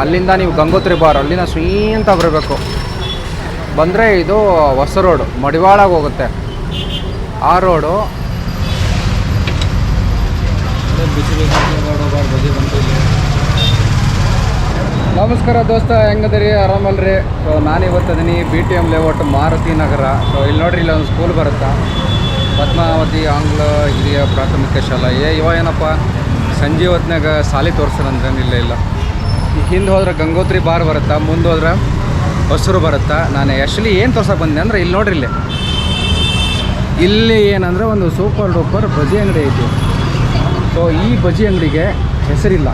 ಅಲ್ಲಿಂದ ನೀವು ಗಂಗೋತ್ರಿ ಬಾರ್ ಅಲ್ಲಿಂದ ಸ್ವೀಂತ ಬರಬೇಕು. ಬಂದರೆ ಇದು ಹೊಸ ರೋಡು, ಮಡಿವಾಳಾಗ ಹೋಗುತ್ತೆ. ಆ ರೋಡು ನಮಸ್ಕಾರ ದೋಸ್ತ, ಹೆಂಗದರಿ? ಆರಾಮಲ್ರಿ? ಸೊ ನಾನು ಇವತ್ತದೀನಿ B T M layout Maruti Nagar. So ಇಲ್ಲಿ ನೋಡ್ರಿ, ಇಲ್ಲಿ ಒಂದು ಸ್ಕೂಲ್ ಬರುತ್ತಾ. ಪದ್ಮಾವತಿ ಆಂಗ್ಲ ಹಿರಿಯ ಪ್ರಾಥಮಿಕ ಶಾಲಾ. ಏ, ಇವ ಏನಪ್ಪ? ಸಂಜೆ ಹೊತ್ನಾಗ ಸಾಲಿ ತೋರಿಸ್ತಾರಂದ್ರೆ ಇಲ್ಲ ಇಲ್ಲ. ಹಿಂದೆ ಹೋದ್ರೆ ಗಂಗೋತ್ರಿ ಬಾರ್ ಬರುತ್ತಾ, ಮುಂದೆ ಹೋದ್ರೆ ಹಸಿರು ಬರುತ್ತಾ? ನಾನು ಆ್ಯಕ್ಚುಲಿ ಏನು ತೋರ್ಸಕ್ಕೆ ಬಂದೆ ಅಂದರೆ ಇಲ್ಲಿ ನೋಡ್ರಿ ಇಲ್ಲಿ. ಇಲ್ಲಿ ಏನಂದರೆ ಒಂದು ಸೂಪರ್ ಡೂಪರ್ ಬಜಿ ಅಂಗಡಿ ಐತಿ. ಸೊ ಈ ಬಜಿ ಅಂಗಡಿಗೆ ಹೆಸರಿಲ್ಲ.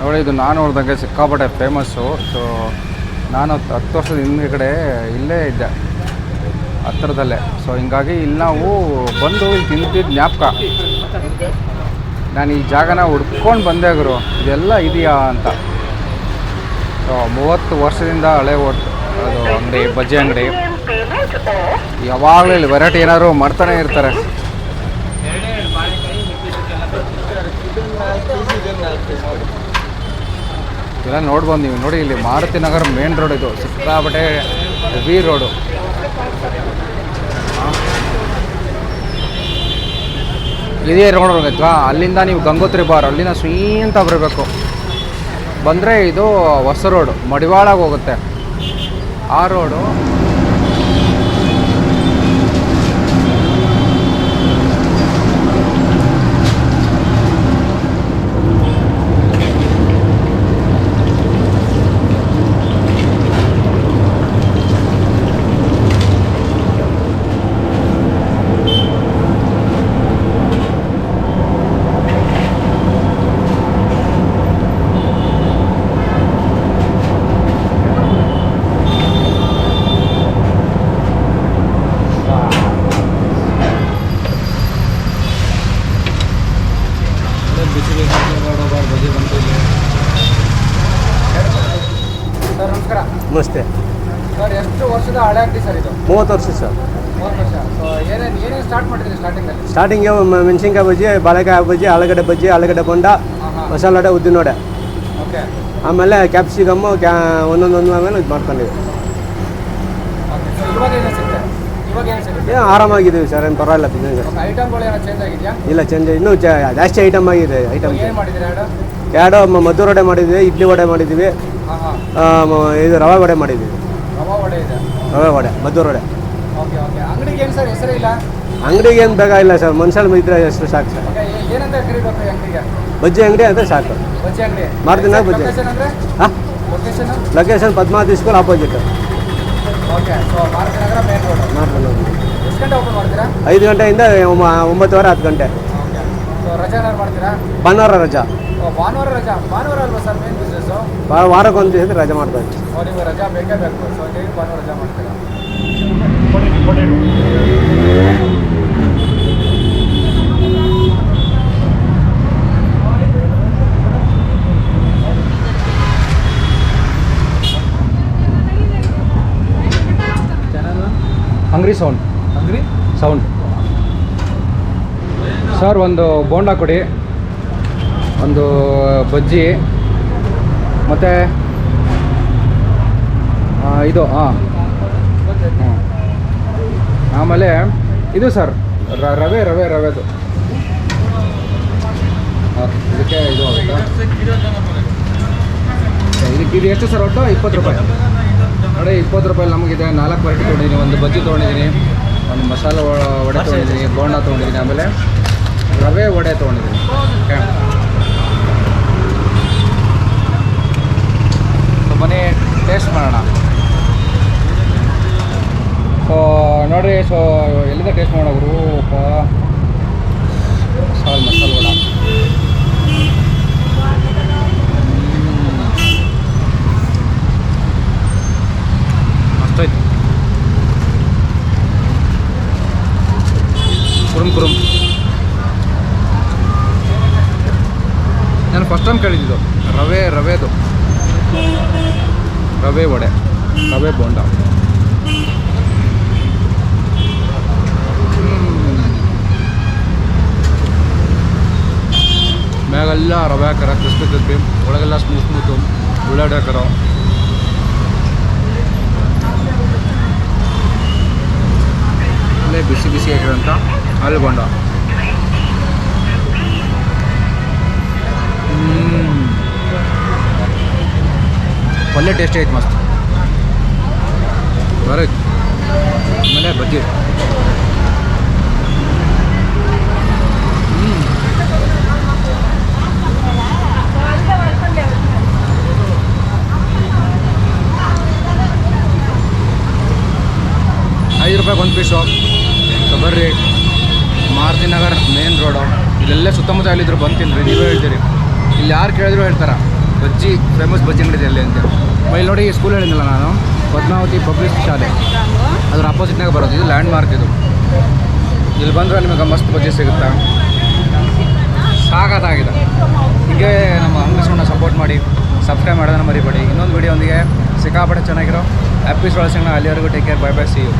ನೋಡಿ, ಇದು ನಾನು ನೋಡ್ದಂಗೆ ಸಿಕ್ಕಾಪಟ್ಟೆ ಫೇಮಸ್ಸು ಸೊ ನಾನು ಹತ್ತು ಹತ್ತು ವರ್ಷದ ಹಿಂದ್ಗಡೆ ಇಲ್ಲೇ ಇದ್ದೆ ಹತ್ತಿರದಲ್ಲೇ ಸೊ ಹಿಂಗಾಗಿ ಇಲ್ಲಿ ನಾವು ಬಂದು ಇಲ್ಲಿ ಜ್ಞಾಪಕ. ನಾನು ಈ ಜಾಗನ ಹುಡ್ಕೊಂಡು ಬಂದೆ ಗುರು. ಇದೆಲ್ಲ ಇದೆಯಾ ಅಂತ. ಸೊ ಮೂವತ್ತು ವರ್ಷದಿಂದ ಹಳೆ ಓಟ್ ಅದು ಅಂಗಡಿ, ಬಜ್ಜಿ ಅಂಗಡಿ. ಯಾವಾಗಲೂ ಇಲ್ಲಿ ವೆರೈಟಿ ಏನಾದ್ರು ಮಾಡ್ತಾನೆ ಇರ್ತಾರೆ. ಇದೆಲ್ಲ ನೋಡ್ಬೋದು ನೀವು. ನೋಡಿ, ಇಲ್ಲಿ ಮಾರುತಿ ನಗರ ಮೇನ್ ರೋಡ್ ಇದು. ಸಿಕ್ಕಾಪಟ್ಟೆ ಹೆವಿ ರೋಡು ಇದೇ ರೋಡ್ ಹೋಗೈತ್ವಾ ಅಲ್ಲಿಂದ ನೀವು ಗಂಗೋತ್ರಿ ಬಾರ್, ಅಲ್ಲಿಂದ ಸ್ವೀಂತ ಬರಬೇಕು. ಬಂದರೆ ಇದು ಹೊಸ ರೋಡು ಮಡಿವಾಳಗೆ ಹೋಗುತ್ತೆ. ಆ ರೋಡು ಸರ್ ನಮಸ್ಕಾರ ನಮಸ್ತೆ ಸರ್ ಎಷ್ಟು ವರ್ಷದ ಹಳೆ ಅಂಗಡಿ ಸರ್ ಇದು? ಮೂವತ್ತು ವರ್ಷ ಸರ್. ಮೂವತ್ತು ವರ್ಷ. ಸೊ ಏನೇನು ಏನೇನು ಸ್ಟಾರ್ಟ್ ಮಾಡಿದ್ರಿ ಸ್ಟಾರ್ಟಿಂಗಲ್ಲಿ ಸ್ಟಾರ್ಟಿಂಗ್ಗೆ ಮೆಣಸಿನ್ಕಾಯಿ ಬಜ್ಜಿ ಬಾಳೆಕಾಯಿ ಬಜ್ಜಿ ಆಲೂಗಡ್ಡೆ ಬಜ್ಜಿ ಆಲೂಗಡ್ಡೆ ಬೊಂಡ ಮಸಾಲ ವಡೆ ಉದ್ದಿನ ವಡೆ. ಓಕೆ. ಆಮೇಲೆ ಕ್ಯಾಪ್ಸಿಕಮ್ಮು ಕ್ಯಾ ಒಂದೊಂದೊಂದು ಆಮೇಲೆ ಇದು ಮಾಡ್ಕೊಂಡಿದ್ದೀವಿ ಇವಾಗ ಏನು ಸಿಗುತ್ತೆ? ಇವಾಗ ಏನು ಸಿಗುತ್ತೆ? ಏನು ಆರಾಮಾಗಿದ್ದೀವಿ ಸರ್ ಏನು ಪರವಾಗಿಲ್ಲ ಬಿಸ್ನೆಸ್ ಓಕೆ ಐಟಮ್ಗಳು ಏನೋ ಚೇಂಜ್ ಆಗಿದೆಯಾ? ಇಲ್ಲ ಚೇಂಜ್ ಇನ್ನೂ ಜಾಸ್ತಿ ಐಟಮ್ ಆಗಿದೆ ಐಟಮ್ ಏನು ಎರಡು? ಎರಡು ಮ- ಮದ್ದೂರು ವಡೆ ಮಾಡಿದ್ವಿ ಇಡ್ಲಿ ವಡೆ ಮಾಡಿದ್ದೀವಿ ಹಾಂ ಹಾಂ ಆ, ಮ- ಇದು ರವೆ ವಡೆ ಮಾಡಿದ್ದೀವಿ ರವಾ ವಡೆ ಮದ್ದೂರು ವಡೆ. ಅಂಗಡಿಗೆ ಏನು ಹೆಸರೇ ಇಲ್ಲ? ಸರ್ ಮನುಷ್ಯ ಇದ್ರೆ ಎಷ್ಟು ಸಾಕು ಸರ್. ಬಜ್ಜಿ ಅಂಗಡಿ ಅಂದರೆ ಸಾಕು. ಮಾಡ್ತೀನಿ ಬಜ್ಜಿ? ಹಾಂ? ಲೊಕೇಶನ್ ಪದ್ಮಾವತಿ ಸ್ಕೂಲ್ ಆಪೋಸಿಟ್ ಐದು ಗಂಟೆಯಿಂದ ಒಂಬತ್ತುವರೆ ಹತ್ತು ಗಂಟೆ. ಭಾನುವಾರ ರಜಾ. ಭಾನುವಾರ ರಜಾ. ಭಾನುವಾರ ಅಲ್ವಾ ಸರ್ ಮೇನ್ ವಾರಕ್ಕೊಂದು ವಾ- ವಾರಕ್ಕೆ ಒಂದು ದಿವಸ ರಜೆ ಮಾಡ್ತಾ ಅವ್ರಿಗೆ ರಜಾ ಬೇಕೇ ಬೇಕು. ಸೊ ಹೇಗೆ ಭಾನುವಾರ ರಜಾ ಮಾಡ್ತೀರಾ? Hungry sound angry sound sir ಒಂದು ಬೋಂಡಾ ಕೊಡಿ. ಒಂದು ಬಜ್ಜಿ. ಮತ್ತು ಇದು ಹಾಂ ಆಮೇಲೆ, ಇದು ಸರ್ ರವೆ ರವೆ, ರವೆದು. ಇದಕ್ಕೆ ಇದು ಇದಕ್ಕೆ ಇದು ಎಷ್ಟು ಸರ್ ಒಟ್ಟು? ಇಪ್ಪತ್ತು ರೂಪಾಯಿ. ನೋಡಿ, ಇಪ್ಪತ್ತು ರೂಪಾಯಿ ನಮಗಿದೆ. ನಾಲ್ಕು ವೆರೈಟಿ ತೊಗೊಂಡಿದ್ದೀನಿ. ಒಂದು ಬಜ್ಜಿ ತೊಗೊಂಡಿದ್ದೀನಿ. ಒಂದು ಮಸಾಲೆ ವಡೆ ತೊಗೊಂಡಿದ್ದೀನಿ. ಬೋಂಡ ತೊಗೊಂಡಿದ್ದೀನಿ. ಆಮೇಲೆ ರವೆ ವಡೆ ತೊಗೊಂಡಿದ್ದೀನಿ. ಓಕೆ ಸೊ ಬನ್ನಿ ಟೇಸ್ಟ್ ಮಾಡೋಣ ಸೊ ನೋಡಿರಿ ಸೊ ಎಲ್ಲಿಂದ ಟೇಸ್ಟ್ ಮಾಡೋರು ಅಪ್ಪ. ಸಾಲ್ ಮಸಾಲ ವಡ. ಮಸ್ತೈತಿ ಕುರುಮ್ ಕುರುಮ್. ನಾನು ಫಸ್ಟ್ ಟೈಮ್ ಕೇಳಿದ್ದು ರವೆ, ರವೆದು. ರವೆ ವಡೆ. ರವೆ ಬೋಂಡ. ಮ್ಯಾಗೆಲ್ಲ ರವೆ ಹಾಕಾರ ಕ್ರಿಸ್ಪಿ ಕ್ರಿಸ್ಪಿ ಒಳಗೆಲ್ಲ ಸ್ಮೂತ್ ಸ್ಮೂತು ಉಳ್ಳಾಡಿ ಹಾಕಾರ ಅಲ್ಲೇ ಬಿಸಿ ಬಿಸಿ ಆಗಿರೋಂಥ ಆಲೂಗೊಂಡ ಬಂಡ ಒಳ್ಳೆ ಟೇಸ್ಟಿ ಐತೆ ಮಸ್ತ್. ಬರೀ ಆಮೇಲೆ ಬಜ್ಜಿ. ಐದು ರೂಪಾಯಿಗೆ ಒಂದು ಪೀಸು ಸೊ ಬರ್ರಿ. ಮಾರುತಿ ನಗರ್ ಮೇನ್ ರೋಡು ಇಲ್ಲೆಲ್ಲ ಸುತ್ತಮುತ್ತ ಎಲ್ಲಿದ್ರು ಬಂದು ತಿನ್ನಿರಿ ನೀವೇ ಹೇಳ್ತೀರಿ. ಇಲ್ಲಿ ಯಾರು ಕೇಳಿದ್ರು ಹೇಳ್ತಾರೆ. ಬಜ್ಜಿ ಫೇಮಸ್ ಬಜ್ಜಿ ಅಂಗಡಿ ಅಲ್ಲಿ ಅಂತ. ಇಲ್ಲಿ ನೋಡಿ ಸ್ಕೂಲ್ ಹೇಳಿದ್ನಲ್ಲ ನಾನು. ಪದ್ಮಾವತಿ ಪಬ್ಲಿಕ್ ಶಾಲೆ. ಅದ್ರ ಅಪೋಸಿಟ್ನಾಗ ಬರೋದು. ಇದು ಲ್ಯಾಂಡ್ ಮಾರ್ಕ್ ಇದು. ಇಲ್ಲಿ ಬಂದರೆ ನಿಮಗೆ ಮಸ್ತ್ ಬಜ್ಜಿ ಸಿಗುತ್ತಾ? ಸಾಕಾಗಿದೆ ಹೀಗೆ ನಮ್ಮ ಅಂಗಡಿಸ್ಕೊಂಡ ಸಪೋರ್ಟ್ ಮಾಡಿ ಸಬ್ಸ್ಕ್ರೈಬ್ ಮಾಡೋದನ್ನ ಮರಿಬೇಡಿ. ಇನ್ನೊಂದು ವೀಡಿಯೋ ಒಂದಿಗೆ ಸಿಕ್ಕಾಪಟ್ಟೆ ಚೆನ್ನಾಗಿರೋ. ಹ್ಯಾಪಿ ಸಿಗೋಣ ಅಲ್ಲಿವರೆಗೂ take care bye bye see you